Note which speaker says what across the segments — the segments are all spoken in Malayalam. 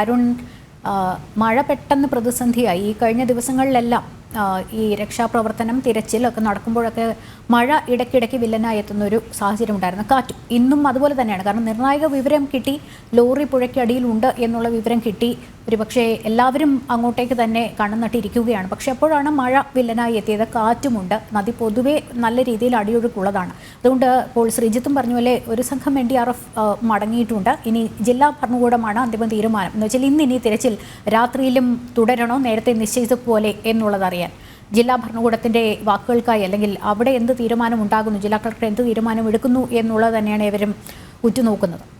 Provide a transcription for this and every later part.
Speaker 1: അരുൺ മഴ പെട്ടെന്ന് പ്രതിസന്ധിയായി. ഈ കഴിഞ്ഞ ദിവസങ്ങളിലെല്ലാം ഈ രക്ഷാപ്രവർത്തനം തിരച്ചിലൊക്കെ നടക്കുമ്പോഴൊക്കെ മഴ ഇടയ്ക്കിടയ്ക്ക് വില്ലനായി എത്തുന്ന ഒരു സാഹചര്യം ഉണ്ടായിരുന്നു കാറ്റും ഇന്നും അതുപോലെ തന്നെയാണ്. കാരണം നിർണായക വിവരം കിട്ടി ലോറി പുഴയ്ക്കടിയിലുണ്ട് എന്നുള്ള വിവരം കിട്ടി ഒരുപക്ഷെ എല്ലാവരും അങ്ങോട്ടേക്ക് തന്നെ കണ്ണു നട്ടിരിക്കുകയാണ്. പക്ഷെ അപ്പോഴാണ് മഴ വില്ലനായി എത്തിയത്. കാറ്റുമുണ്ട്. നദി പൊതുവെ നല്ല രീതിയിൽ അടിയൊഴുക്കുള്ളതാണ്. അതുകൊണ്ട് ഇപ്പോൾ ശ്രീജിത്തും പറഞ്ഞ പോലെ ഒരു സംഘം എൻ ഡി ആർ എഫ് മടങ്ങിയിട്ടുണ്ട്. ഇനി ജില്ലാ ഭരണകൂടമാണ് അന്തിമ തീരുമാനം. എന്ന് വെച്ചാൽ ഇന്ന് ഇനി തിരച്ചിൽ രാത്രിയിലും തുടരണോ? നേരത്തെ നിശ്ചയിച്ചതുപോലെ പോലെ എന്നുള്ളതറിയാൻ ജില്ലാ ഭരണകൂടത്തിന്റെ വാക്കുകൾക്കായി അല്ലെങ്കിൽ അവിടെ എന്ത് തീരുമാനം ഉണ്ടാകുന്നു? ജില്ലാ കളക്ടർ എന്ത് തീരുമാനം എടുക്കുന്നു എന്നുള്ളത് തന്നെയാണ് ഇവരും ഉറ്റുനോക്കുന്നത്.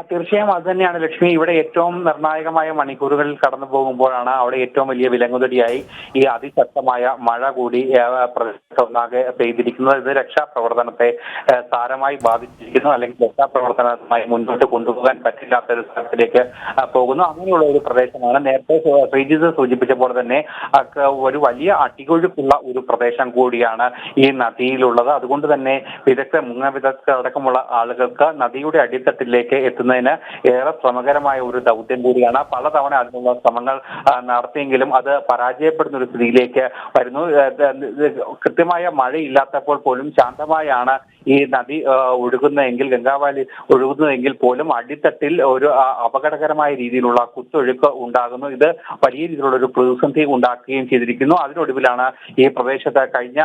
Speaker 2: തീർച്ചയായും അത് തന്നെയാണ് ലക്ഷ്മി. ഇവിടെ ഏറ്റവും നിർണായകമായ മണിക്കൂറുകളിൽ കടന്നു പോകുമ്പോഴാണ് അവിടെ ഏറ്റവും വലിയ വിലങ്ങുതടിയായി ഈ അതിശക്തമായ മഴ കൂടി പ്രദേശത്തൊന്നാകെ പെയ്തിരിക്കുന്നത്. ഇത് രക്ഷാപ്രവർത്തനത്തെ സാരമായി ബാധിച്ചിരിക്കുന്നു. അല്ലെങ്കിൽ രക്ഷാപ്രവർത്തനമായി മുന്നോട്ട് കൊണ്ടുപോകാൻ പറ്റില്ലാത്ത ഒരു സ്ഥലത്തിലേക്ക് പോകുന്നു. അങ്ങനെയുള്ള ഒരു പ്രദേശമാണ്. നേരത്തെ ശ്രീജിത് സൂചിപ്പിച്ച പോലെ തന്നെ ഒരു വലിയ അടികൊഴുക്കുള്ള ഒരു പ്രദേശം കൂടിയാണ് ഈ നദിയിലുള്ളത്. അതുകൊണ്ട് തന്നെ വിദഗ്ധ മുങ്ങ വിദഗ്ധ അടക്കമുള്ള ആളുകൾക്ക് നദിയുടെ അടിത്തട്ടിലേക്ക് എത്തുന്നതിന് ഏറെ ശ്രമകരമായ ഒരു ദൗത്യം കൂടിയാണ്. പലതവണ അതിനുള്ള ശ്രമങ്ങൾ നടത്തിയെങ്കിലും അത് പരാജയപ്പെടുന്ന ഒരു സ്ഥിതിയിലേക്ക് വരുന്നു. കൃത്യമായ മഴയില്ലാത്തപ്പോൾ പോലും ശാന്തമായാണ് ഈ നദി ഒഴുകുന്നതെങ്കിൽ ഗംഗാവാലി ഒഴുകുന്നതെങ്കിൽ പോലും അടിത്തട്ടിൽ ഒരു അപകടകരമായ രീതിയിലുള്ള കുത്തൊഴുക്ക് ഉണ്ടാകുന്നു. ഇത് വലിയ രീതിയിലുള്ള ഒരു പ്രതിസന്ധി ഉണ്ടാക്കുകയും ചെയ്തിരിക്കുന്നു. അതിനൊടുവിലാണ് ഈ പ്രദേശത്ത് കഴിഞ്ഞ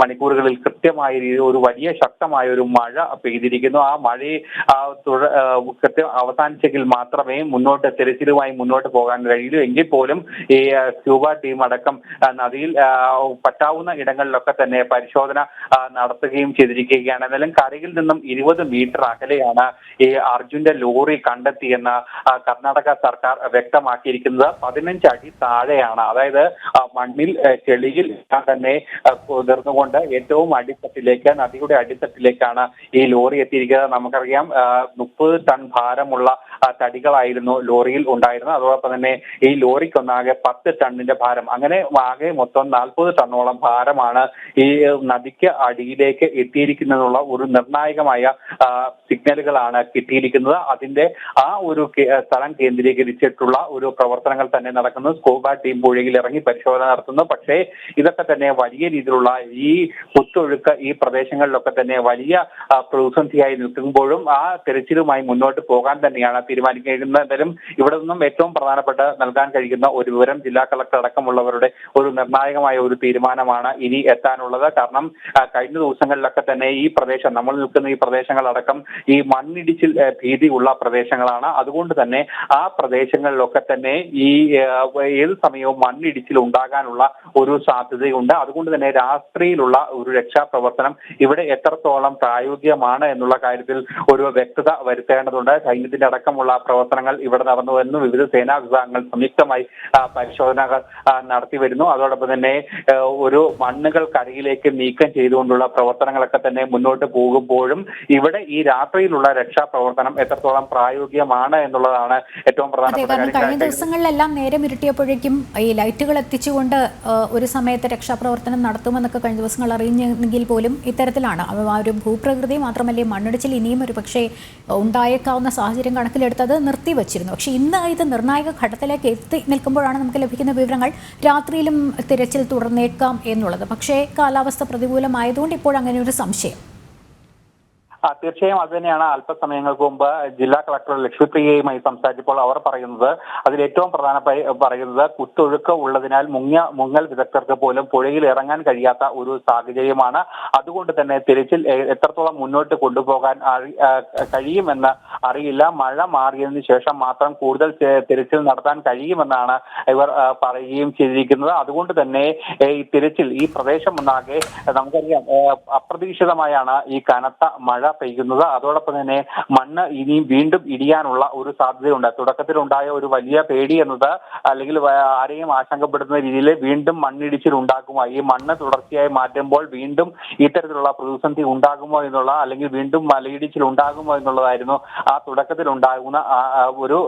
Speaker 2: മണിക്കൂറുകളിൽ കൃത്യമായ രീതിയിൽ ഒരു വലിയ ശക്തമായ ഒരു മഴ പെയ്തിരിക്കുന്നു. ആ മഴയെ കൃത്യം അവസാനിച്ചെങ്കിൽ മാത്രമേ മുന്നോട്ട് തെരച്ചിലുമായി മുന്നോട്ട് പോകാൻ കഴിയൂ. എങ്കിൽ പോലും ഈ സ്യൂബ ടീം അടക്കം നദിയിൽ പറ്റാവുന്ന ഇടങ്ങളിലൊക്കെ തന്നെ പരിശോധന നടത്തുകയും നടത്തുകയും ചെയ്തിരിക്കുകയാണ്. എന്നാലും കരയിൽ നിന്നും ഇരുപത് മീറ്റർ അകലെയാണ് ഈ അർജുന്റെ ലോറി കണ്ടെത്തിയെന്ന് കർണാടക സർക്കാർ വ്യക്തമാക്കിയിരിക്കുന്നത്. പതിനഞ്ച് അടി താഴെയാണ്. അതായത് മണ്ണിൽ ചെളിയിൽ തന്നെ നിർന്നുകൊണ്ട് ഏറ്റവും അടിത്തട്ടിലേക്ക് നദിയുടെ അടിത്തട്ടിലേക്കാണ് ഈ ലോറി എത്തിയിരിക്കുന്നത്. നമുക്കറിയാം മുപ്പത് ടൺ ഭാരമുള്ള തടികളായിരുന്നു ലോറിയിൽ ഉണ്ടായിരുന്നത്. അതോടൊപ്പം തന്നെ ഈ ലോറിക്കൊന്നാകെ പത്ത് ടണ്ണിന്റെ ഭാരം. അങ്ങനെ ആകെ മൊത്തം നാൽപ്പത് ടണ്ണോളം ഭാരമാണ് ഈ നദിക്ക് അടിയിലേക്ക് എത്തിയിരിക്കുന്നതിനുള്ള ഒരു നിർണായകമായ സിഗ്നലുകളാണ് കിട്ടിയിരിക്കുന്നത്. അതിന്റെ ആ ഒരു സ്ഥലം കേന്ദ്രീകരിച്ചിട്ടുള്ള ഒരു പ്രവർത്തനങ്ങൾ തന്നെ നടക്കുന്നു. സ്കൂബ ടീം പുഴയിൽ ഇറങ്ങി പരിശോധന നടത്തുന്നു. പക്ഷേ ഇതൊക്കെ തന്നെ വലിയ രീതിയിലുള്ള ഈ കുത്തൊഴുക്ക് ഈ പ്രദേശങ്ങളിലൊക്കെ തന്നെ വലിയ പ്രതിസന്ധിയായി നിൽക്കുമ്പോഴും ആ തെരച്ചിലുമായി മുന്നോട്ട് പോകാൻ തന്നെയാണ് തീരുമാനിക്കുന്നതിലും ഇവിടെ നിന്നും ഏറ്റവും പ്രധാനപ്പെട്ട നൽകാൻ കഴിയുന്ന ഒരു വിവരം ജില്ലാ കളക്ടർ അടക്കമുള്ളവരുടെ ഒരു നിർണായകമായ ഒരു തീരുമാനമാണ് ഇനി എത്താനുള്ളത്. കാരണം കഴിഞ്ഞ ദിവസങ്ങളിലൊക്കെ തന്നെ ഈ പ്രദേശം നമ്മൾ നിൽക്കുന്ന ഈ പ്രദേശങ്ങളടക്കം ഈ മണ്ണിടിച്ചിൽ ഭീതി ഭീതിയുള്ള പ്രദേശങ്ങളാണ്. അതുകൊണ്ട് തന്നെ ആ പ്രദേശങ്ങളിലൊക്കെ തന്നെ ഈ ഏത് സമയവും മണ്ണിടിച്ചിൽ ഉണ്ടാകാനുള്ള ഒരു സാധ്യതയുണ്ട്. അതുകൊണ്ട് തന്നെ രാത്രിയിലുള്ള ഒരു രക്ഷാപ്രവർത്തനം ഇവിടെ എത്രത്തോളം പ്രായോഗികമാണ് എന്നുള്ള കാര്യത്തിൽ ഒരു വ്യക്തത വരുത്തേണ്ടതുണ്ട്. സൈന്യത്തിന്റെ അടക്കമുള്ള പ്രവർത്തനങ്ങൾ ഇവിടെ നടന്നു എന്നും വിവിധ സേനാ വിഭാഗങ്ങൾ സംയുക്തമായി പരിശോധനകൾ നടത്തി വരുന്നു അതോടൊപ്പം തന്നെ ഒരു മണ്ണുകൾ കരയിലേക്ക് നീക്കം ചെയ്തുകൊണ്ടുള്ള പ്രവർത്തനങ്ങളൊക്കെ തന്നെ മുന്നോട്ട് പോകുമ്പോഴും ഇവിടെ ഈ രാത്രിയിലുള്ള രക്ഷാപ്രവർത്തനം എത്രത്തോളം പ്രായോഗികമാണ് എന്നുള്ളതാണ് ഏറ്റവും പ്രധാനപ്പെട്ട
Speaker 1: കഴിഞ്ഞ ദിവസങ്ങളിലെല്ലാം നേരം ഇരുട്ടിയപ്പോഴേക്കും ഈ ലൈറ്റുകൾ എത്തിച്ചുകൊണ്ട് ഒരു സമയത്ത് രക്ഷാപ്രവർത്തനം നടത്തുമെന്നൊക്കെ കഴിഞ്ഞ ദിവസങ്ങൾ അറിഞ്ഞെങ്കിൽ പോലും ഇത്തരത്തിലാണ്. ആ ഒരു ഭൂപ്രകൃതി മാത്രമല്ലേ മണ്ണിടിച്ചിൽ ഇനിയും ഒരു പക്ഷേ ഉണ്ടായേക്കാവുന്ന സാഹചര്യം കണക്കിലെടുത്തത് നിർത്തിവച്ചിരുന്നു. പക്ഷേ ഇന്ന് ഇത് നിർണായക ഘട്ടത്തിലേക്ക് എത്തി നിൽക്കുമ്പോഴാണ് നമുക്ക് ലഭിക്കുന്ന വിവരങ്ങൾ രാത്രിയിലും തിരച്ചിൽ തുടർന്നേക്കാം എന്നുള്ളത്. പക്ഷേ കാലാവസ്ഥ പ്രതികൂലമായതുകൊണ്ട് ഇപ്പോൾ അങ്ങനെ ഒരു സംശയം
Speaker 2: ആ തീർച്ചയായും അത് തന്നെയാണ് അല്പസമയങ്ങൾക്ക് മുമ്പ് ജില്ലാ കളക്ടർ ലക്ഷ്മിപ്രിയയുമായി സംസാരിച്ചപ്പോൾ അവർ പറയുന്നത്. അതിൽ ഏറ്റവും പ്രധാനമായി പറയുന്നത് കുത്തൊഴുക്ക് ഉള്ളതിനാൽ മുങ്ങ മുങ്ങൽ വിദഗ്ധർക്ക് പോലും പുഴയിൽ ഇറങ്ങാൻ കഴിയാത്ത ഒരു സാഹചര്യമാണ്. അതുകൊണ്ട് തന്നെ തിരച്ചിൽ എത്രത്തോളം മുന്നോട്ട് കൊണ്ടുപോകാൻ കഴിയുമെന്ന് അറിയില്ല. മഴ മാറിയതിനു ശേഷം മാത്രം കൂടുതൽ തിരച്ചിൽ നടത്താൻ കഴിയുമെന്നാണ് ഇവർ പറയുകയും ചെയ്തിരിക്കുന്നത്. അതുകൊണ്ട് തന്നെ ഈ തിരച്ചിൽ ഈ പ്രദേശം ഒന്നാകെ നമുക്കറിയാം അപ്രതീക്ഷിതമായാണ് ഈ കനത്ത മഴ പെയ്യുന്നത് അതോടൊപ്പം തന്നെ മണ്ണ് ഇനിയും വീണ്ടും ഇടിയാനുള്ള ഒരു സാധ്യതയുണ്ട്. തുടക്കത്തിലുണ്ടായ ഒരു വലിയ പേടി എന്നത് അല്ലെങ്കിൽ ആരെയും ആശങ്കപ്പെടുന്ന രീതിയിൽ വീണ്ടും മണ്ണിടിച്ചിൽ ഉണ്ടാക്കുമോ ഈ മണ്ണ് തുടർച്ചയായി മാറ്റുമ്പോൾ വീണ്ടും ഇത്തരത്തിലുള്ള പ്രതിസന്ധി ഉണ്ടാകുമോ എന്നുള്ള അല്ലെങ്കിൽ വീണ്ടും മലയിടിച്ചിൽ ഉണ്ടാകുമോ എന്നുള്ളതായിരുന്നു ആ തുടക്കത്തിൽ ഉണ്ടാകുന്ന ഒരു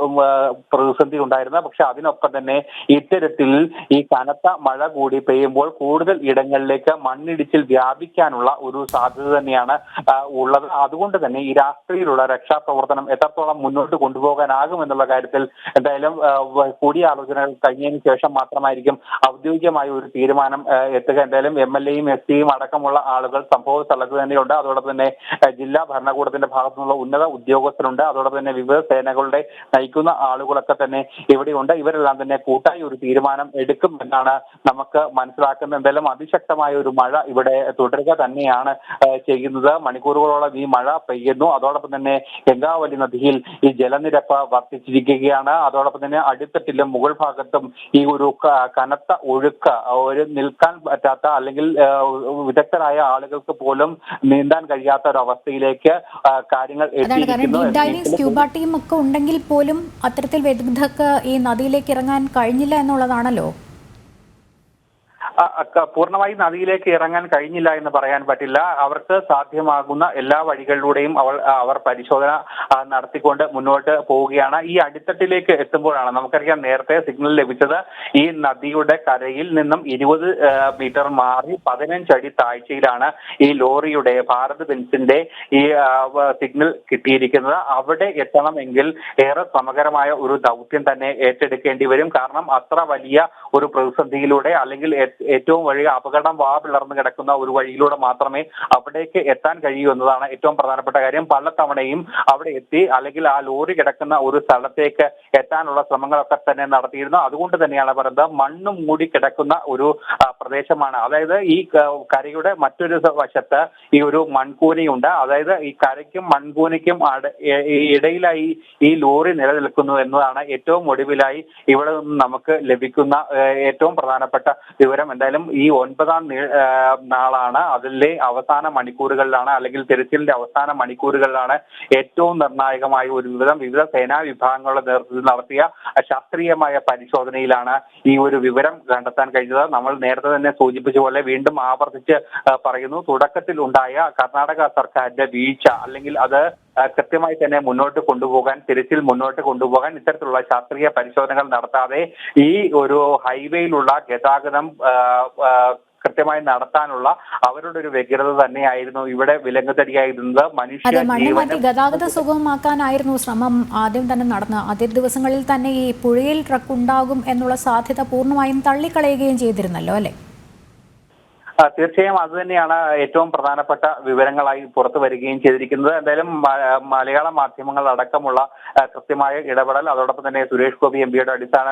Speaker 2: പ്രതിസന്ധി ഉണ്ടായിരുന്നത്. പക്ഷെ അതിനൊപ്പം തന്നെ ഇത്തരത്തിൽ ഈ കനത്ത മഴ കൂടി പെയ്യുമ്പോൾ കൂടുതൽ ഇടങ്ങളിലേക്ക് മണ്ണിടിച്ചിൽ വ്യാപിക്കാനുള്ള ഒരു സാധ്യത തന്നെയാണ് ഉള്ളത്. അതുകൊണ്ട് തന്നെ ഈ രാഷ്ട്രീയത്തിലുള്ള രക്ഷാപ്രവർത്തനം എത്രത്തോളം മുന്നോട്ട് കൊണ്ടുപോകാനാകും എന്നുള്ള കാര്യത്തിൽ എന്തായാലും കൂടിയാലോചനകൾ കഴിഞ്ഞതിന് ശേഷം മാത്രമായിരിക്കും ഔദ്യോഗികമായ ഒരു തീരുമാനം എത്തുക. എന്തായാലും എം എൽ എയും എസ് പിയും അടക്കമുള്ള ആളുകൾ സംഭവ സ്ഥലത്ത് തന്നെയുണ്ട്. അതോടൊപ്പം തന്നെ ജില്ലാ ഭരണകൂടത്തിന്റെ ഭാഗത്തു നിന്നുള്ള ഉന്നത ഉദ്യോഗസ്ഥരുണ്ട്. അതോടൊപ്പം തന്നെ വിവിധ സേനകളുടെ നയിക്കുന്ന ആളുകളൊക്കെ തന്നെ ഇവിടെയുണ്ട്. ഇവരെല്ലാം തന്നെ കൂട്ടായി ഒരു തീരുമാനം എടുക്കും എന്നാണ് നമുക്ക് മനസ്സിലാക്കുന്നത്. എന്തായാലും അതിശക്തമായ ഒരു മഴ ഇവിടെ തുടരുക തന്നെയാണ് ചെയ്യുന്നത്. മണിക്കൂറുകളോളം ഈ മഴ പെയ്യുന്നു. അതോടൊപ്പം തന്നെ ഗംഗാവലി നദിയിൽ ഈ ജലനിരപ്പ് വർദ്ധിച്ചിരിക്കുകയാണ്. അതോടൊപ്പം തന്നെ അടിത്തട്ടിലും മുകൾ ഭാഗത്തും ഈ ഒരു കനത്ത ഒഴുക്ക് ഒരു നിൽക്കാൻ പറ്റാത്ത അല്ലെങ്കിൽ വിദഗ്ധരായ ആളുകൾക്ക് പോലും നീന്താൻ കഴിയാത്ത ഒരു അവസ്ഥയിലേക്ക് കാര്യങ്ങൾ എത്തിയിരിക്കുന്നു.
Speaker 1: ഡീപ് ഡൈവിംഗ് സ്ക്യൂബ ടീം ഒക്കെ ഉണ്ടെങ്കിൽ പോലും അത്തരത്തിൽ വിദഗ്ധർക്ക് ഈ നദിയിലേക്ക് ഇറങ്ങാൻ കഴിഞ്ഞില്ല എന്നുള്ളതാണല്ലോ.
Speaker 2: പൂർണമായി നദിയിലേക്ക് ഇറങ്ങാൻ കഴിഞ്ഞില്ല എന്ന് പറയാൻ പറ്റില്ല. അവർക്ക് സാധ്യമാകുന്ന എല്ലാ വഴികളിലൂടെയും അവൾ അവർ പരിശോധന നടത്തിക്കൊണ്ട് മുന്നോട്ട് പോവുകയാണ്. ഈ അടിത്തട്ടിലേക്ക് എത്തുമ്പോഴാണ് നമുക്കറിയാം നേരത്തെ സിഗ്നൽ ലഭിച്ചത് ഈ നദിയുടെ കരയിൽ നിന്നും ഇരുപത് മീറ്റർ മാറി പതിനഞ്ചടി താഴ്ചയിലാണ് ഈ ലോറിയുടെ ഭാരത് ബെൻസിന്റെ ഈ സിഗ്നൽ കിട്ടിയിരിക്കുന്നത്. അവിടെ എത്തണമെങ്കിൽ ഏറെ സമഗ്രമായ ഒരു ദൗത്യം തന്നെ ഏറ്റെടുക്കേണ്ടി വരും. കാരണം അത്ര വലിയ ഒരു പ്രതിസന്ധിയിലൂടെ അല്ലെങ്കിൽ ഏറ്റവും വലിയ അപകടം വാ പിളർന്ന് കിടക്കുന്ന ഒരു വഴിയിലൂടെ മാത്രമേ അവിടേക്ക് എത്താൻ കഴിയൂ എന്നതാണ് ഏറ്റവും പ്രധാനപ്പെട്ട കാര്യം. പലതവണയും അവിടെ എത്തി അല്ലെങ്കിൽ ആ ലോറി കിടക്കുന്ന ഒരു സ്ഥലത്തേക്ക് എത്താനുള്ള ശ്രമങ്ങളൊക്കെ തന്നെ നടത്തിയിരുന്നു. അതുകൊണ്ട് തന്നെയാണ് പറയുന്നത് മണ്ണും മൂടി കിടക്കുന്ന ഒരു പ്രദേശമാണ്. അതായത് ഈ കരയുടെ മറ്റൊരു വശത്ത് ഈ ഒരു മൺകൂനയുണ്ട്. അതായത് ഈ കരയ്ക്കും മൺകൂനയ്ക്കും ഇടയിലായി ഈ ലോറി നിലനിൽക്കുന്നു എന്നതാണ് ഏറ്റവും ഒടുവിലായി ഇവിടെ നിന്ന് നമുക്ക് ലഭിക്കുന്ന ഏറ്റവും പ്രധാനപ്പെട്ട വിവരം എന്തായാലും ഈ ഒൻപതാം നാളാണ് അതിലെ അവസാന മണിക്കൂറുകളിലാണ് അല്ലെങ്കിൽ തിരച്ചിലിന്റെ അവസാന മണിക്കൂറുകളിലാണ് ഏറ്റവും നിർണായകമായ ഒരു വിവരം. വിവിധ സേനാ വിഭാഗങ്ങളുടെ നേതൃത്വത്തിൽ നടത്തിയ ശാസ്ത്രീയമായ പരിശോധനയിലാണ് ഈ ഒരു വിവരം കണ്ടെത്താൻ കഴിഞ്ഞത്. നമ്മൾ നേരത്തെ തന്നെ സൂചിപ്പിച്ച പോലെ വീണ്ടും ആവർത്തിച്ച് പറയുന്നു. തുടക്കത്തിൽ ഉണ്ടായ കർണാടക സർക്കാരിന്റെ വീഴ്ച അല്ലെങ്കിൽ അത് കൃത്യമായി തന്നെ മുന്നോട്ട് കൊണ്ടുപോകാൻ തിരച്ചിൽ മുന്നോട്ട് കൊണ്ടുപോകാൻ ഇത്തരത്തിലുള്ള ശാസ്ത്രീയ പരിശോധനകൾ നടത്താതെ ഈ ഒരു ഹൈവേയിലുള്ള ഗതാഗതം കൃത്യമായി നടത്താനുള്ള അവരുടെ ഒരു വ്യഗ്രത തന്നെയായിരുന്നു ഇവിടെ വിലങ്ങുതടിയായിരുന്നത് മനുഷ്യ
Speaker 1: മണ്ണ് മാറ്റി
Speaker 2: ജീവനും
Speaker 1: ഗതാഗത സുഗമമാക്കാനായിരുന്നു ശ്രമം ആദ്യം തന്നെ നടന്ന ആദ്യ ദിവസങ്ങളിൽ തന്നെ ഈ പുഴയിൽ ട്രക്ക് ഉണ്ടാകും എന്നുള്ള സാധ്യത പൂർണമായും തള്ളിക്കളയുകയും ചെയ്തിരുന്നല്ലോ അല്ലെ?
Speaker 2: തീർച്ചയായും അത് തന്നെയാണ് ഏറ്റവും പ്രധാനപ്പെട്ട വിവരങ്ങളായി പുറത്തു വരികയും ചെയ്തിരിക്കുന്നത്. എന്തായാലും മലയാള മാധ്യമങ്ങൾ അടക്കമുള്ള കൃത്യമായ ഇടപെടൽ അതോടൊപ്പം തന്നെ സുരേഷ് ഗോപി എം പിയുടെ അടിസ്ഥാന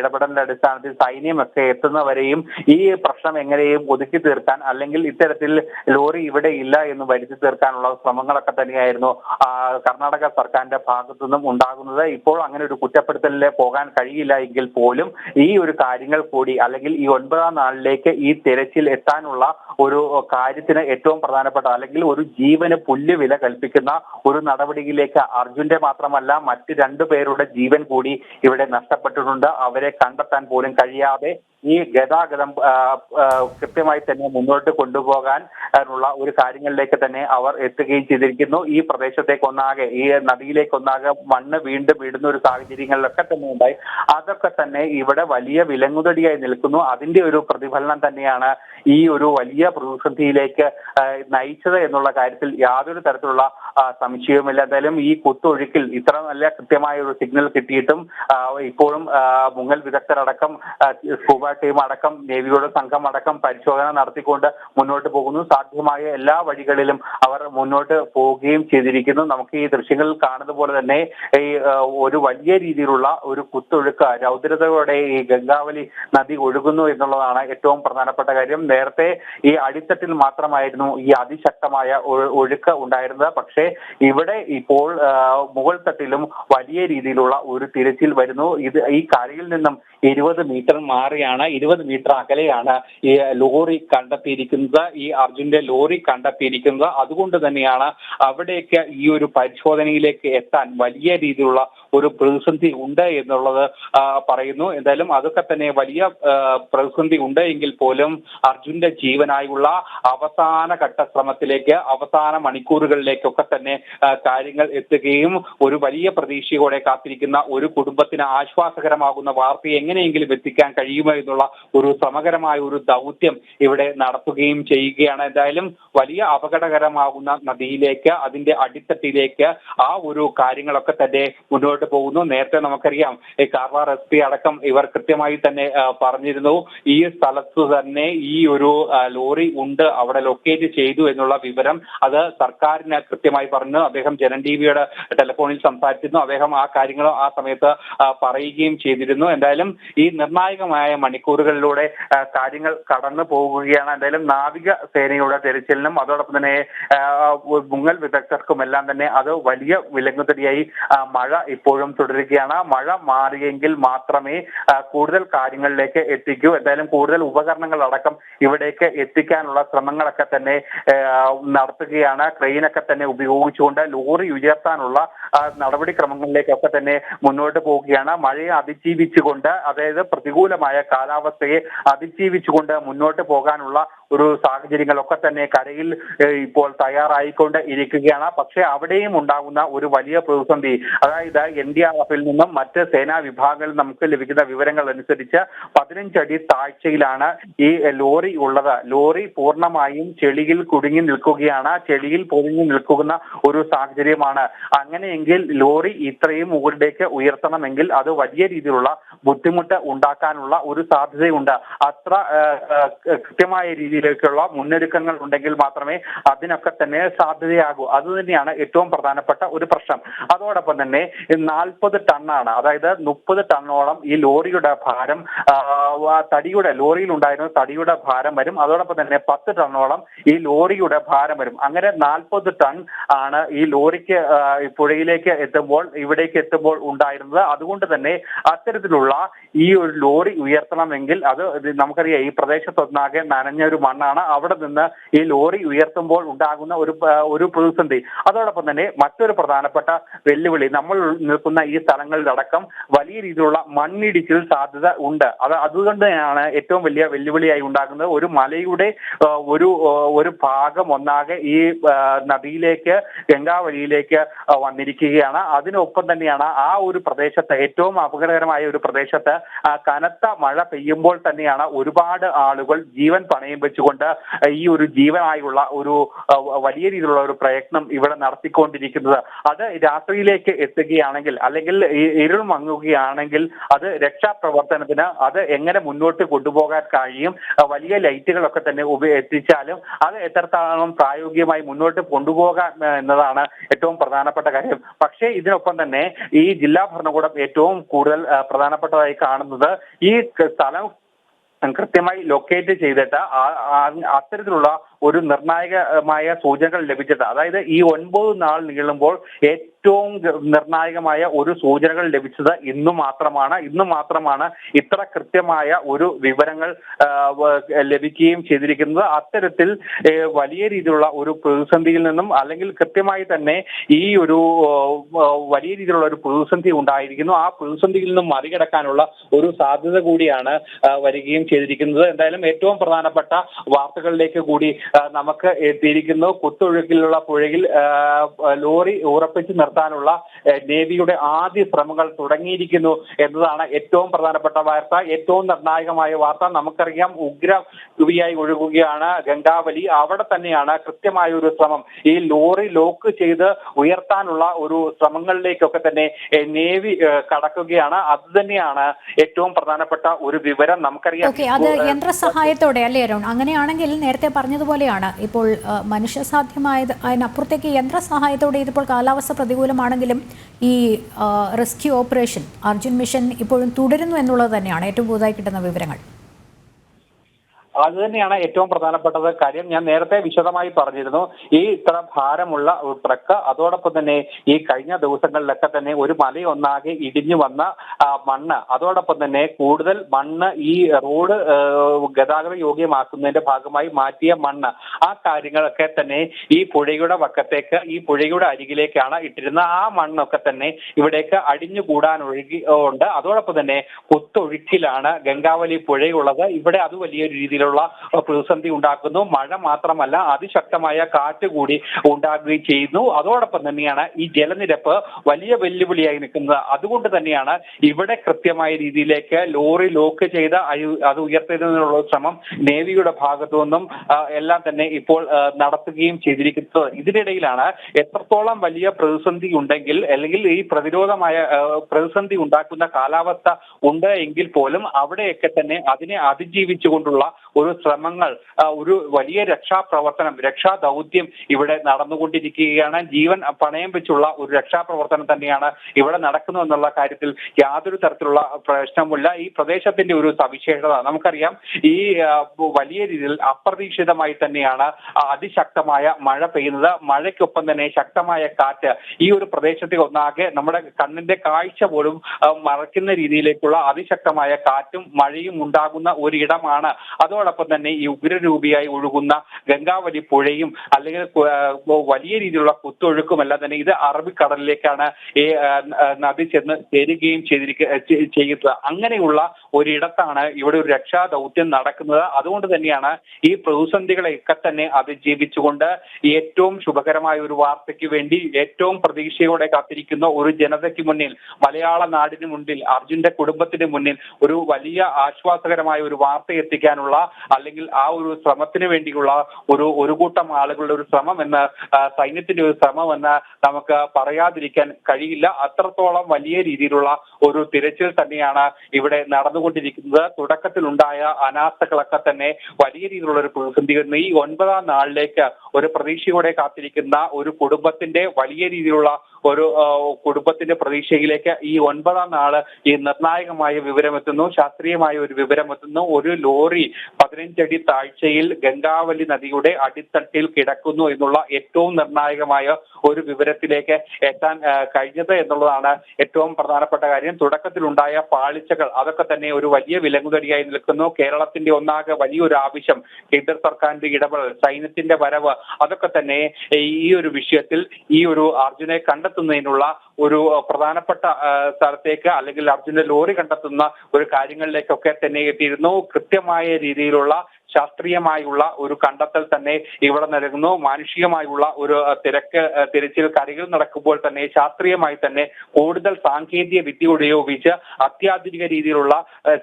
Speaker 2: ഇടപെടലിന്റെ അടിസ്ഥാനത്തിൽ സൈന്യമൊക്കെ എത്തുന്നവരെയും ഈ പ്രശ്നം എങ്ങനെയും ഒതുക്കി തീർക്കാൻ അല്ലെങ്കിൽ ഇത്തരത്തിൽ ലോറി ഇവിടെ ഇല്ല എന്ന് വരുത്തി തീർക്കാനുള്ള ശ്രമങ്ങളൊക്കെ തന്നെയായിരുന്നു കർണാടക സർക്കാരിന്റെ ഭാഗത്തു നിന്നും ഉണ്ടാകുന്നത്. ഇപ്പോൾ അങ്ങനെ ഒരു കുറ്റപ്പെടുത്തലിൽ പോകാൻ കഴിയില്ല എങ്കിൽ പോലും ഈ ഒരു കാര്യങ്ങൾ കൂടി അല്ലെങ്കിൽ ഈ ഒൻപതാം നാളിലേക്ക് ഈ തിരച്ചിൽ എത്താനുള്ള ഒരു കാര്യത്തിന് ഏറ്റവും പ്രധാനപ്പെട്ട അല്ലെങ്കിൽ ഒരു ജീവന് പുല്ലുവില കൽപ്പിക്കുന്ന ഒരു നടപടിയിലേക്ക് അർജുന്റെ മാത്രമല്ല മറ്റ് രണ്ടു പേരുടെ ജീവൻ കൂടി ഇവിടെ നഷ്ടപ്പെട്ടിട്ടുണ്ട്. അവരെ കണ്ടെത്താൻ പോലും കഴിയാതെ ഈ ഗതാഗതം കൃത്യമായി തന്നെ മുന്നോട്ട് കൊണ്ടുപോകാൻ ഉള്ള ഒരു കാര്യങ്ങളിലേക്ക് തന്നെ അവർ എത്തുകയും ചെയ്തിരിക്കുന്നു. ഈ പ്രദേശത്തേക്കൊന്നാകെ ഈ നദിയിലേക്കൊന്നാകെ മണ്ണ് വീണ്ടും വീടുന്ന ഒരു സാഹചര്യങ്ങളിലൊക്കെ തന്നെ ഉണ്ടായി. അതൊക്കെ തന്നെ ഇവിടെ വലിയ വിലങ്ങുതടിയായി നിൽക്കുന്നു. അതിന്റെ ഒരു പ്രതിഫലനം തന്നെയാണ് ഈ ഒരു വലിയ പ്രതിസന്ധിയിലേക്ക് നയിച്ചത് എന്നുള്ള കാര്യത്തിൽ യാതൊരു തരത്തിലുള്ള സംശയവുമില്ല. എന്തായാലും ഈ കുത്തൊഴുക്കിൽ ഇത്ര നല്ല കൃത്യമായ ഒരു സിഗ്നൽ കിട്ടിയിട്ടും ഇപ്പോഴും മുങ്ങൽ വിദഗ്ധരടക്കം സ്കൂബ ടീം അടക്കം നേവിയുടെ സംഘം അടക്കം പരിശോധന നടത്തിക്കൊണ്ട് മുന്നോട്ട് പോകുന്നു. സാധ്യമായ എല്ലാ വഴികളിലും അവർ മുന്നോട്ട് പോവുകയും ചെയ്തിരിക്കുന്നു. നമുക്ക് ഈ ദൃശ്യങ്ങളിൽ കാണുന്ന പോലെ തന്നെ ഈ ഒരു വലിയ രീതിയിലുള്ള ഒരു കുത്തൊഴുക്ക് രൗദ്രതയോടെ ഈ ഗംഗാവലി നദി ഒഴുകുന്നു എന്നുള്ളതാണ് ഏറ്റവും പ്രധാനപ്പെട്ട കാര്യം. നേരത്തെ ഈ അടിത്തട്ടിൽ മാത്രമായിരുന്നു ഈ അതിശക്തമായ ഒഴുക്ക് ഉണ്ടായിരുന്നത്. പക്ഷേ ഇവിടെ ഇപ്പോൾ മുകൾ തട്ടിലും വലിയ രീതിയിലുള്ള ഒരു തിരച്ചിൽ വരുന്നു. ഇത് ഈ കരയിൽ നിന്നും ഇരുപത് മീറ്റർ മാറിയാണ് ഇരുപത് മീറ്റർ അകലെയാണ് ഈ ലോറി കണ്ടെത്തിയിരിക്കുന്നത്. ഈ അർജുന്റെ ലോറി കണ്ടെത്തിയിരിക്കുന്നത്. അതുകൊണ്ട് തന്നെയാണ് അവിടേക്ക് ഈ ഒരു പരിശോധനയിലേക്ക് എത്താൻ വലിയ രീതിയിലുള്ള ഒരു പ്രതിസന്ധി ഉണ്ട് എന്നുള്ളത് പറയുന്നു. എന്തായാലും അതൊക്കെ തന്നെ വലിയ പ്രതിസന്ധി ഉണ്ട് എങ്കിൽ പോലും അർജുന്റെ ജീവനായുള്ള അവസാന ഘട്ട ശ്രമത്തിലേക്ക് അവസാന മണിക്കൂറുകളിലേക്കൊക്കെ തന്നെ കാര്യങ്ങൾ എത്തുകയും ഒരു വലിയ പ്രതീക്ഷയോടെ കാത്തിരിക്കുന്ന ഒരു കുടുംബത്തിന് ആശ്വാസകരമാകുന്ന വാർത്ത എങ്ങനെയെങ്കിലും എത്തിക്കാൻ കഴിയുമോ എന്നുള്ള ഒരു സമഗ്രമായ ഒരു ദൗത്യം ഇവിടെ നടത്തുകയും ചെയ്യുകയാണ്. എന്തായാലും വലിയ അപകടകരമാകുന്ന നദിയിലേക്ക് അതിന്റെ അടിത്തട്ടിലേക്ക് ആ ഒരു കാര്യങ്ങളൊക്കെ തന്നെ മുന്നോട്ട് പോകുന്നു. നേരത്തെ നമുക്കറിയാം ഈ കാർവാർ എസ് പി അടക്കം ഇവർ കൃത്യമായി തന്നെ പറഞ്ഞിരുന്നു. ഈ സ്ഥലത്ത് തന്നെ ഈ ഒരു ലോറി ഉണ്ട് അവിടെ ലൊക്കേറ്റ് ചെയ്തു എന്നുള്ള വിവരം അത് സർക്കാരിന് കൃത്യമായി പറഞ്ഞു. അദ്ദേഹം ജനൻ ടി വിയുടെ ടെലിഫോണിൽ സംസാരിച്ചിരുന്നു. അദ്ദേഹം ആ കാര്യങ്ങൾ ആ സമയത്ത് പറയുകയും ചെയ്തിരുന്നു. എന്തായാലും ഈ നിർണായകമായ മണിക്കൂറുകളിലൂടെ കാര്യങ്ങൾ കടന്നു പോകുകയാണ്. എന്തായാലും നാവിക സേനയുടെ തെരച്ചിലിനും അതോടൊപ്പം തന്നെ മുങ്ങൽ വിദഗ്ധർക്കും എല്ലാം തന്നെ അത് വലിയ വിലങ്ങുതടിയായി മഴ ഇപ്പോഴും തുടരുകയാണ്. മഴ മാറിയെങ്കിൽ മാത്രമേ കൂടുതൽ കാര്യങ്ങളിലേക്ക് എത്തിക്കൂ. എന്തായാലും കൂടുതൽ ഉപകരണങ്ങൾ അടക്കം ഇവിടേക്ക് എത്തിക്കാനുള്ള ശ്രമങ്ങളൊക്കെ തന്നെ നടത്തുകയാണ്. ക്രെയിനൊക്കെ തന്നെ ഉപയോഗിച്ചുകൊണ്ട് ലോറി ഉയർത്താനുള്ള നടപടിക്രമങ്ങളിലേക്കൊക്കെ തന്നെ മുന്നോട്ട് പോവുകയാണ്. മഴയെ അതിജീവിച്ചുകൊണ്ട് അതായത് പ്രതികൂലമായ കാലാവസ്ഥയെ അതിജീവിച്ചുകൊണ്ട് മുന്നോട്ട് പോകാനുള്ള ഒരു സാഹചര്യങ്ങളൊക്കെ തന്നെ കരയിൽ ഇപ്പോൾ തയ്യാറായിക്കൊണ്ട് ഇരിക്കുകയാണ്. പക്ഷെ അവിടെയും ഉണ്ടാകുന്ന ഒരു വലിയ പ്രതിസന്ധി അതായത് എൻ ഡി ആർ എഫിൽ നിന്നും മറ്റ് സേനാ വിഭാഗങ്ങളിൽ നമുക്ക് ലഭിക്കുന്ന വിവരങ്ങൾ അനുസരിച്ച് പതിനഞ്ചടി താഴ്ചയിലാണ് ഈ ലോറി ഉള്ളത്. ലോറി പൂർണമായും ചെളിയിൽ കുടുങ്ങി നിൽക്കുകയാണ്. ചെളിയിൽ പൊതിഞ്ഞു നിൽക്കുന്ന ഒരു സാഹചര്യമാണ്. അങ്ങനെയെങ്കിൽ ലോറി ഇത്രയും മുകളിലേക്ക് ഉയർത്തണമെങ്കിൽ അത് വലിയ രീതിയിലുള്ള ബുദ്ധിമുട്ട് ഉണ്ടാക്കാനുള്ള ഒരു സാധ്യതയുണ്ട്. അത്ര കൃത്യമായ കൃത്യമായ രീതിയിലേക്കുള്ള മുന്നൊരുക്കങ്ങൾ ഉണ്ടെങ്കിൽ മാത്രമേ അതിനൊക്കെ തന്നെ സാധ്യതയാകൂ. അത് തന്നെയാണ് ഏറ്റവും പ്രധാനപ്പെട്ട ഒരു പ്രശ്നം. അതോടൊപ്പം തന്നെ നാൽപ്പത് ടണ്ണാണ് അതായത് മുപ്പത് ടണ്ണോളം ഈ ലോറിയുടെ ഭാരം തടിയുടെ ലോറിയിൽ ഉണ്ടായിരുന്ന തടിയുടെ ഭാരം വരും. അതോടൊപ്പം തന്നെ പത്ത് ടണ്ണോളം ഈ ലോറിയുടെ ഭാരം വരും. അങ്ങനെ നാൽപ്പത് ടൺ ആണ് ഈ ലോറിക്ക് പുഴയിലേക്ക് എത്തുമ്പോൾ ഇവിടേക്ക് എത്തുമ്പോൾ ഉണ്ടായിരുന്നത്. അതുകൊണ്ട് തന്നെ അത്തരത്തിലുള്ള ഈ ഒരു ലോറി ഉയർത്തണമെങ്കിൽ അത് നമുക്കറിയാം ഈ പ്രദേശത്തൊന്നാകെ നനഞ്ഞ ഒരു മണ്ണാണ്. അവിടെ നിന്ന് ഈ ലോറി ഉയർത്തുമ്പോൾ ഉണ്ടാകുന്ന ഒരു ഒരു പ്രതിസന്ധി. അതോടൊപ്പം തന്നെ മറ്റൊരു പ്രധാനപ്പെട്ട വെല്ലുവിളി നമ്മൾ നിൽക്കുന്ന ഈ സ്ഥലങ്ങളിലടക്കം വലിയ രീതിയിലുള്ള മണ്ണിടിച്ചിൽ സാധ്യത ഉണ്ട്. അത് അതുകൊണ്ട് തന്നെയാണ് ഏറ്റവും വലിയ വെല്ലുവിളിയായി ഉണ്ടാകുന്നത്. ഒരു മലയുടെ ഒരു ഒരു ഭാഗം ഒന്നാകെ ഈ നദിയിലേക്ക് ഗംഗാവലിയിലേക്ക് വന്നിരിക്കുകയാണ്. അതിനൊപ്പം തന്നെയാണ് ആ ഒരു പ്രദേശത്ത് ഏറ്റവും അപകടകരമായ ഒരു പ്രദേശത്ത് കനത്ത മഴ പെയ്യുമ്പോൾ തന്നെയാണ് ഒരുപാട് ആളുകൾ ജീവൻ പണയം വെച്ചുകൊണ്ട് ഈ ഒരു ജീവനായുള്ള ഒരു വലിയ രീതിയിലുള്ള ഒരു പ്രയത്നം ഇവിടെ നടത്തിക്കൊണ്ടിരിക്കുന്നത്. അത് രാത്രിയിലേക്ക് എത്തുകയാണെങ്കിൽ അല്ലെങ്കിൽ ഇരുൾ മങ്ങുകയാണെങ്കിൽ അത് രക്ഷാപ്രവർത്തനത്തിന് അത് എങ്ങനെ മുന്നോട്ട് കൊണ്ടുപോകാൻ കഴിയും വലിയ ലൈറ്റുകളൊക്കെ തന്നെ എത്തിച്ചാലും അത് എത്രത്തോളം പ്രായോഗികമായി മുന്നോട്ട് കൊണ്ടുപോകാൻ എന്നതാണ് ഏറ്റവും പ്രധാനപ്പെട്ട കാര്യം. പക്ഷേ ഇതിനൊപ്പം തന്നെ ഈ ജില്ലാ ഭരണകൂടം ഏറ്റവും കൂടുതൽ പ്രധാനപ്പെട്ടതായി കാണുന്നത് ഈ സ്ഥലം കൃത്യമായി ലൊക്കേറ്റ് ചെയ്തിട്ട് അത്തരത്തിലുള്ള ഒരു നിർണായകമായ സൂചനകൾ ലഭിച്ചിട്ട് അതായത് ഈ ഒൻപത് നാൾ നീളുമ്പോൾ ഏറ്റവും നിർണായകമായ ഒരു സൂചനകൾ ലഭിച്ചത് ഇന്നു മാത്രമാണ്. ഇന്ന് മാത്രമാണ് ഇത്ര കൃത്യമായ ഒരു വിവരങ്ങൾ ലഭിക്കുകയും ചെയ്തിരിക്കുന്നത്. അത്തരത്തിൽ വലിയ രീതിയിലുള്ള ഒരു പ്രതിസന്ധിയിൽ നിന്നും അല്ലെങ്കിൽ കൃത്യമായി തന്നെ ഈ ഒരു വലിയ രീതിയിലുള്ള ഒരു പ്രതിസന്ധി ഉണ്ടായിരിക്കുന്നു. ആ പ്രതിസന്ധിയിൽ നിന്നും മറികടക്കാനുള്ള ഒരു സാധ്യത കൂടിയാണ് വരികയും ചെയ്തിരിക്കുന്നത്. എന്തായാലും ഏറ്റവും പ്രധാനപ്പെട്ട വാർത്തകളിലേക്ക് കൂടി നമുക്ക് എത്തിയിരിക്കുന്നു. കുത്തൊഴുക്കിലുള്ള പുഴയിൽ ലോറി ഉറപ്പിച്ച് നിർത്താനുള്ള ആ, നേവിയുടെ ആദ്യ ശ്രമങ്ങൾ തുടങ്ങിയിരിക്കുന്നു എന്നതാണ് ഏറ്റവും പ്രധാനപ്പെട്ട വാർത്ത. ഏറ്റവും നിർണായകമായ വാർത്ത നമുക്കറിയാം ഉഗ്ര തുവിയായി ഒഴുകുകയാണ് ഗംഗാവലി. അവിടെ തന്നെയാണ് കൃത്യമായ ഒരു ശ്രമം. ഈ ലോറി ലോക്ക് ചെയ്ത് ഉയർത്താനുള്ള ഒരു ശ്രമങ്ങളിലേക്കൊക്കെ തന്നെ നേവി കടക്കുകയാണ്. അത് തന്നെയാണ് ഏറ്റവും പ്രധാനപ്പെട്ട ഒരു വിവരം നമുക്കറിയാം.
Speaker 1: അത് അത് യന്ത്രസഹായത്തോടെ അല്ലേ അരുൺ? അങ്ങനെയാണെങ്കിൽ നേരത്തെ പറഞ്ഞതുപോലെയാണ്. ഇപ്പോൾ മനുഷ്യ സാധ്യമായത് അതിനപ്പുറത്തേക്ക് യന്ത്രസഹായത്തോടെ ഇതിപ്പോൾ കാലാവസ്ഥ പ്രതികൂലമാണെങ്കിലും ഈ റെസ്ക്യൂ ഓപ്പറേഷൻ അർജുൻ മിഷൻ ഇപ്പോഴും തുടരുന്നു എന്നുള്ളത് തന്നെയാണ് ഏറ്റവും പുതുതായി കിട്ടുന്ന വിവരങ്ങൾ.
Speaker 2: അത് തന്നെയാണ് ഏറ്റവും പ്രധാനപ്പെട്ടത് കാര്യം. ഞാൻ നേരത്തെ വിശദമായി പറഞ്ഞിരുന്നു ഈ ഇത്ര ഭാരമുള്ള ട്രക്ക് അതോടൊപ്പം തന്നെ ഈ കഴിഞ്ഞ ദിവസങ്ങളിലൊക്കെ തന്നെ ഒരു മലയൊന്നാകെ ഇടിഞ്ഞു വന്ന മണ്ണ് അതോടൊപ്പം തന്നെ കൂടുതൽ മണ്ണ് ഈ റോഡ് ഗതാഗത യോഗ്യമാക്കുന്നതിന്റെ ഭാഗമായി മാറ്റിയ മണ്ണ്. ആ കാര്യങ്ങളൊക്കെ തന്നെ ഈ പുഴയുടെ വക്കത്തേക്ക് ഈ പുഴയുടെ അരികിലേക്കാണ് ഇട്ടിരുന്ന ആ മണ്ണൊക്കെ തന്നെ ഇവിടേക്ക് അടിഞ്ഞു കൂടാൻ ഒഴുകി ഉണ്ട്. അതോടൊപ്പം തന്നെ കുത്തൊഴുക്കിലാണ് ഗംഗാവലി പുഴയുള്ളത്. ഇവിടെ അത് വലിയൊരു രീതിയിലുള്ള അഹ്, പ്രതിസന്ധി ഉണ്ടാക്കുന്നു. മഴ മാത്രമല്ല അതിശക്തമായ കാറ്റ് കൂടി ഉണ്ടാകുകയും ചെയ്യുന്നു. അതോടൊപ്പം തന്നെയാണ് ഈ ജലനിരപ്പ് വലിയ വെല്ലുവിളിയായി നിൽക്കുന്നത്. അതുകൊണ്ട് തന്നെയാണ് ഇവിടെ കൃത്യമായ രീതിയിലേക്ക് ലോറി ലോക്ക് ചെയ്ത് അത് ഉയർത്തുന്നതിനുള്ള ശ്രമം നേവിയുടെ ഭാഗത്തു നിന്നും എല്ലാം തന്നെ ഇപ്പോൾ നടത്തുകയും ചെയ്തിരിക്കുന്നത്. ഇതിനിടയിലാണ് എത്രത്തോളം വലിയ പ്രതിസന്ധി ഉണ്ടെങ്കിൽ അല്ലെങ്കിൽ ഈ പ്രതിരോധമായ പ്രതിസന്ധി ഉണ്ടാക്കുന്ന കാലാവസ്ഥ ഉണ്ട് എങ്കിൽ പോലും അവിടെയൊക്കെ തന്നെ അതിനെ അതിജീവിച്ചുകൊണ്ടുള്ള ഒരു ശ്രമങ്ങൾ ഒരു വലിയ രക്ഷാപ്രവർത്തനം രക്ഷാ ദൗത്യം ഇവിടെ നടന്നുകൊണ്ടിരിക്കുകയാണ്. ജീവൻ പണയം വെച്ചുള്ള ഒരു രക്ഷാപ്രവർത്തനം തന്നെയാണ് ഇവിടെ നടക്കുന്നു എന്നുള്ള കാര്യത്തിൽ യാതൊരു തരത്തിലുള്ള പ്രശ്നമില്ല ഈ പ്രദേശത്തിന്റെ ഒരു സവിശേഷത നമുക്കറിയാം. ഈ വലിയ രീതിയിൽ അപ്രതീക്ഷിതമായി തന്നെയാണ് അതിശക്തമായ മഴ പെയ്യുന്നത്. മഴയ്ക്കൊപ്പം തന്നെ ശക്തമായ കാറ്റ് ഈ ഒരു പ്രദേശത്തെ ഒന്നാകെ നമ്മുടെ കണ്ണിന്റെ കാഴ്ച പോലും മറയ്ക്കുന്ന രീതിയിലേക്കുള്ള അതിശക്തമായ കാറ്റും മഴയും ഉണ്ടാകുന്ന ഒരിടമാണ്. അതോടൊപ്പം തന്നെ ഈ ഉഗ്രരൂപിയായി ഒഴുകുന്ന ഗംഗാവലി പുഴയും അല്ലെങ്കിൽ വലിയ രീതിയിലുള്ള കുത്തൊഴുക്കും എല്ലാം തന്നെ ഇത് അറബിക്കടലിലേക്കാണ് ഈ നദി ചെന്ന് ചേരുകയും ചെയ്തിരിക്ക ചെയ്യുന്നത് അങ്ങനെയുള്ള ഒരിടത്താണ് ഇവിടെ ഒരു രക്ഷാ ദൗത്യം നടക്കുന്നത്. അതുകൊണ്ട് തന്നെയാണ് ഈ പ്രതിസന്ധികളെയൊക്കെ തന്നെ അതിജീവിച്ചുകൊണ്ട് ഏറ്റവും ശുഭകരമായ ഒരു വാർത്തയ്ക്ക് വേണ്ടി ഏറ്റവും പ്രതീക്ഷയോടെ കാത്തിരിക്കുന്ന ഒരു ജനതയ്ക്ക് മുന്നിൽ മലയാള നാടിന് മുന്നിൽ അർജുന്റെ കുടുംബത്തിന് മുന്നിൽ ഒരു വലിയ ആശ്വാസകരമായ ഒരു വാർത്ത എത്തിക്കാനുള്ള അല്ലെങ്കിൽ ആ ഒരു ശ്രമത്തിന് വേണ്ടിയുള്ള ഒരു ഒരു കൂട്ടം ആളുകളുടെ ഒരു ശ്രമം എന്ന് സൈന്യത്തിന്റെ ഒരു ശ്രമം എന്ന് നമുക്ക് പറയാതിരിക്കാൻ കഴിയില്ല. അത്രത്തോളം വലിയ രീതിയിലുള്ള ഒരു തിരച്ചിൽ തന്നെയാണ് ഇവിടെ നടന്നുകൊണ്ടിരിക്കുന്നത്. തുടക്കത്തിലുണ്ടായ അനാസ്ഥകളൊക്കെ തന്നെ വലിയ രീതിയിലുള്ള ഒരു പ്രതിസന്ധി ഈ ഒൻപതാം നാളിലേക്ക് ഒരു പ്രതീക്ഷയോടെ കാത്തിരിക്കുന്ന ഒരു കുടുംബത്തിന്റെ വലിയ രീതിയിലുള്ള ഒരു കുടുംബത്തിന്റെ പ്രതീക്ഷയിലേക്ക് ഈ ഒൻപതാം നാൾ ഈ നിർണായകമായ വിവരമെത്തുന്നു. ശാസ്ത്രീയമായ ഒരു വിവരമെത്തുന്നു. ഒരു ലോറി പതിനഞ്ചടി താഴ്ചയിൽ ഗംഗാവലി നദിയുടെ അടിത്തട്ടിൽ കിടക്കുന്നു എന്നുള്ള ഏറ്റവും നിർണായകമായ ഒരു വിവരത്തിലേക്ക് എത്താൻ കഴിഞ്ഞത് എന്നുള്ളതാണ് ഏറ്റവും പ്രധാനപ്പെട്ട കാര്യം. തുടക്കത്തിലുണ്ടായ പാളിച്ചകൾ അതൊക്കെ തന്നെ ഒരു വലിയ വിലങ്ങുതടിയായി നിൽക്കുന്നു. കേരളത്തിന്റെ ഒന്നാകെ വലിയൊരു ആവശ്യം കേന്ദ്ര സർക്കാരിന്റെ ഇടപെടൽ സൈന്യത്തിന്റെ വരവ് അതൊക്കെ തന്നെ ഈ ഒരു വിഷയത്തിൽ ഈ ഒരു അർജുനെ കണ്ടെത്തുന്നതിനുള്ള ഒരു പ്രധാനപ്പെട്ട സ്ഥലത്തേക്ക് അല്ലെങ്കിൽ അർജുന്റെ ലോറി കണ്ടെത്തുന്ന ഒരു കാര്യങ്ങളിലേക്കൊക്കെ തന്നെ എത്തിയിരുന്നു. കൃത്യമായ രീതിയിലുള്ള ശാസ്ത്രീയമായുള്ള ഒരു കണ്ടെത്തൽ തന്നെ ഇവിടെ നൽകുന്നു. മാനുഷികമായുള്ള ഒരു തിരക്ക് തിരച്ചിൽ കരികൾ നടക്കുമ്പോൾ തന്നെ ശാസ്ത്രീയമായി തന്നെ കൂടുതൽ സാങ്കേതിക വിദ്യ ഉപയോഗിച്ച് അത്യാധുനിക രീതിയിലുള്ള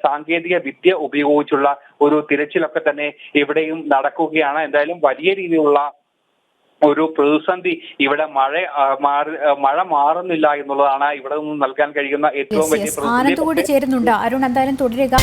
Speaker 2: സാങ്കേതിക വിദ്യ ഉപയോഗിച്ചുള്ള ഒരു തിരച്ചിലൊക്കെ തന്നെ ഇവിടെയും നടക്കുകയാണ്. എന്തായാലും വലിയ രീതിയിലുള്ള ഒരു പ്രതിസന്ധി. ഇവിടെ മഴ മാറി മഴ മാറുന്നില്ല എന്നുള്ളതാണ് ഇവിടെ നിന്ന് നൽകാൻ കഴിയുന്ന ഏറ്റവും വലിയ
Speaker 1: ആനന്ദ് കൂടി
Speaker 2: പ്രതിസന്ധി
Speaker 1: ചേരുന്നുണ്ട്. അരുൺ എന്തായാലും തുടരുക.